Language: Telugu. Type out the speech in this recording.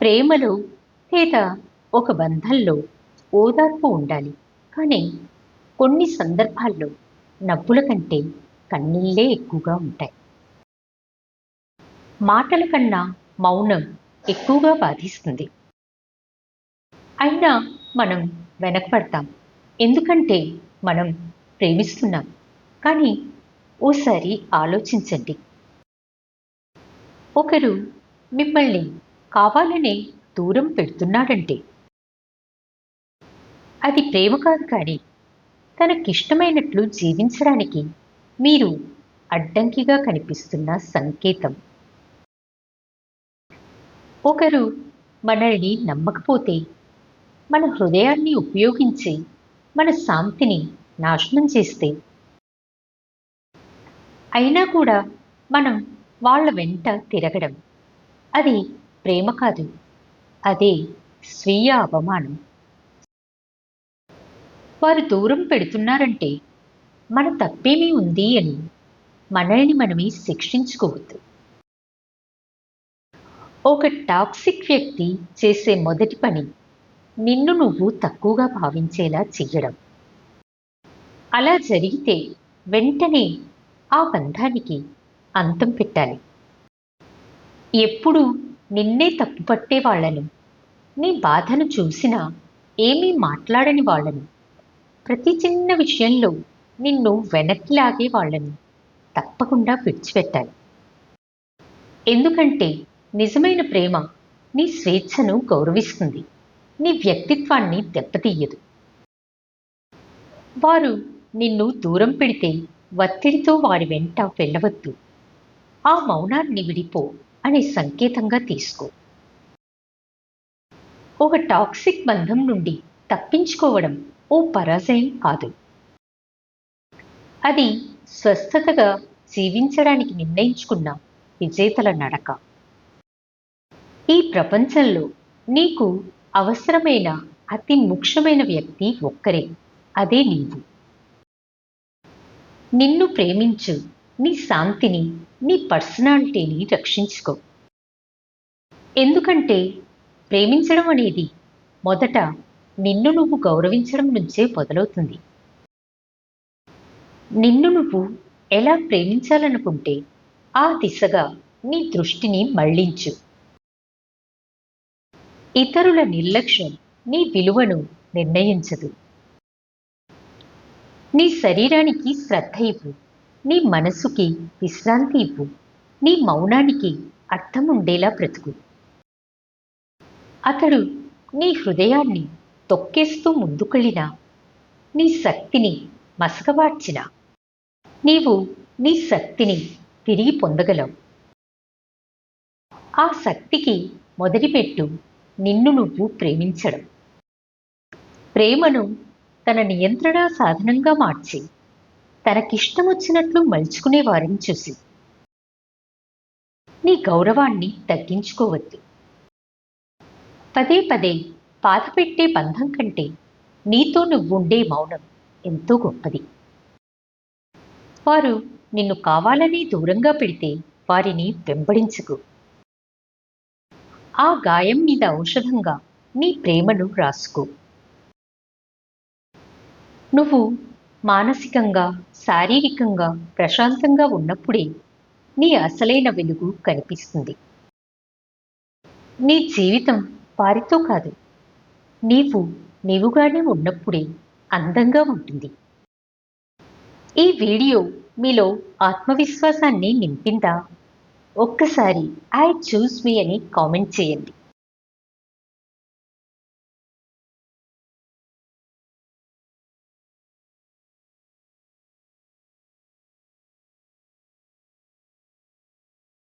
ప్రేమలో లేదా ఒక బంధంలో ఓదార్పు ఉండాలి. కానీ కొన్ని సందర్భాల్లో నవ్వుల కంటే కన్నీళ్ళే ఎక్కువగా ఉంటాయి. మాటల కన్నా మౌనం ఎక్కువగా బాధిస్తుంది. అయినా మనం వెనకపడతాం ఎందుకంటే మనం ప్రేమిస్తున్నాం. కానీ ఓసారి ఆలోచించండి. ఒకరు మిమ్మల్ని కావాలనే దూరం పెడుతున్నాడంటే. అది ప్రేమ కాదు కానీ తనకిష్టమైనట్లు జీవించడానికి మీరు అడ్డంకిగా కనిపిస్తున్న సంకేతం. ఒకరు మనల్ని నమ్మకపోతే మన హృదయాన్ని ఉపయోగించి మన శాంతిని నాశనం చేస్తే. అయినా కూడా మనం వాళ్ళ వెంట తిరగడం అది ప్రేమ కాదు. అదే స్వీయ అవమానం. వారు దూరం పెడుతున్నారంటే మన తప్పేమీ ఉంది అని మనల్ని మనమే శిక్షించుకోవద్దు. ఒక టాక్సిక్ వ్యక్తి చేసే మొదటి పని నిన్ను నువ్వు తక్కువగా భావించేలా చెయ్యడం. అలా జరిగితే వెంటనే ఆ బంధానికి అంతం పెట్టాలి. ఎప్పుడు నిన్నే తప్పుపట్టే వాళ్ళను. నీ బాధను చూసినా ఏమీ మాట్లాడని వాళ్ళను. ప్రతి చిన్న విషయంలో నిన్ను వెనక్కి లాగే తప్పకుండా విడిచిపెట్టాలి. ఎందుకంటే నిజమైన ప్రేమ నీ స్వేచ్ఛను గౌరవిస్తుంది. నీ వ్యక్తిత్వాన్ని దెబ్బతీయదు. వారు నిన్ను దూరం పెడితే ఒత్తిడితో వారి వెంట వెళ్ళవద్దు. ఆ మౌనాన్ని విడిపో. అనే సంకేతంగా తీసుకో. ఒక టాక్సిక్ బంధం నుండి తప్పించుకోవడం ఓ పరాజయం కాదు. అది స్వస్థతగా జీవించడానికి నిర్ణయించుకున్న విజేతల నడక. ఈ ప్రపంచంలో నీకు అవసరమైన అతి ముఖ్యమైన వ్యక్తి ఒక్కరే అదే నీవు. నిన్ను ప్రేమించు నీ శాంతిని నీ పర్సనాలిటీని రక్షించుకో. ఎందుకంటే ప్రేమించడం అనేది మొదట నిన్ను నువ్వు గౌరవించడం నుంచే మొదలవుతుంది. నిన్ను నువ్వు ఎలా ప్రేమించాలనుకుంటే ఆ దిశగా నీ దృష్టిని మళ్ళించు. ఇతరుల నిర్లక్ష్యం నీ విలువను నిర్ణయించదు. నీ శరీరానికి శ్రద్ధ ఇవ్వు. నీ మనసుకి విశ్రాంతి ఇవ్వు. నీ మౌనానికి అర్థం ఉండేలా బ్రతుకు. అతడు నీ హృదయాన్ని తొక్కేస్తూ ముందుకెళ్ళినా నీ శక్తిని మసకబార్చిన. నీవు నీ శక్తిని తిరిగి పొందగలవు. ఆ శక్తికి మొదటిపెట్టు నిన్ను నువ్వు ప్రేమించడం. ప్రేమను తన నియంత్రణ సాధనంగా మార్చి. తనకిష్టం వచ్చినట్లు మలుచుకునే వారిని చూసి. నీ గౌరవాన్ని తగ్గించుకోవద్దు. పదే పదే బాధ పెట్టే బంధం కంటే నీతో నువ్వుండే మౌనం ఎంతో గొప్పది. వారు నిన్ను కావాలని దూరంగా పెడితే వారిని వెంబడించుకు. ఆ గాయం మీద ఔషధంగా నీ ప్రేమను రాసుకో. నువ్వు మానసికంగా శారీరకంగా ప్రశాంతంగా ఉన్నప్పుడే నీ అసలైన వెలుగు కనిపిస్తుంది. నీ జీవితం వారితో కాదు. నీవు నీవుగానే ఉన్నప్పుడే అందంగా ఉంటుంది. ఈ వీడియో మీలో ఆత్మవిశ్వాసాన్ని నింపిందా? ఒక్కసారి ఐ చూస్ మీ అని కామెంట్ చేయండి.